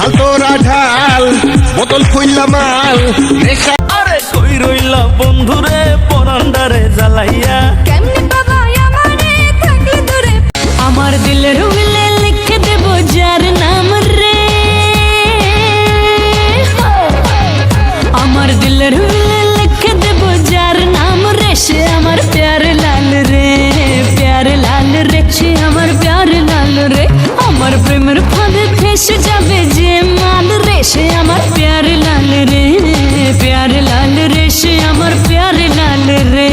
ঢাল তোরা ঢাল বোতল খুললা মাল। নেশা আরে কই রইলা বন্ধুরে পরান্ডারে জ্বালাইয়া। কেমনে বাবা আমারে থাকলে দূরে? আমার দিলের উইলে লিখে দেব যার নাম রে। আমার দিলের উইলে লিখে দেব যার নাম রে। সে আমার প্যার লাল রে প্যার লাল রে। সে আমার প্যার লাল রে। আমার প্রেমের ফাঁদে দেশ যাবে যে মাল রেশে, আমার প্যার লাল রে, প্যার লাল রেশে, আমার প্যার লাল রে।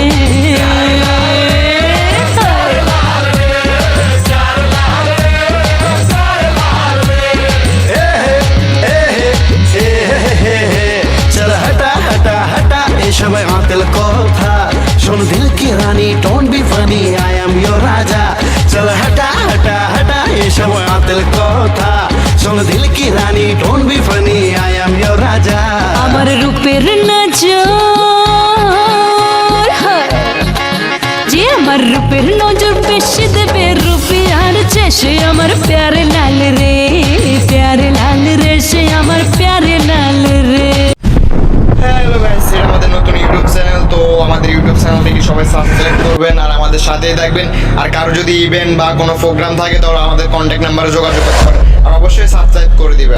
সবাই আতেল কথা। শোন দিল কি রানী don't be funny I am your রাজা। চল হটা হটা হটা এসব আতেল কথা। শোন দিল কি রানী? Don't be funny I am your রাজা। আমার রূপের নজর হায়। যে আমার রূপের নজর বেশি দেবে রুপিয়ার চেয়ে সে আমার প্যারে লাল রে প্যারে লাল রে সে আমার প্যারে লাল রে। হ্যালো গাইস এটা আমাদের নতুন ইউটিউব চ্যানেল তো আমাদের ইউটিউব চ্যানেলটিকে সবাই সাবস্ক্রাইব করবেন আর আমাদের সাথেই থাকবেন। আর কারও যদি ইভেন্ট বা কোনো প্রোগ্রাম থাকে তাহলে আমাদের কন্ট্যাক্ট নাম্বারে যোগাযোগ করতে পারেন। আর অবশ্যই সাবস্ক্রাইব করে দিবেন।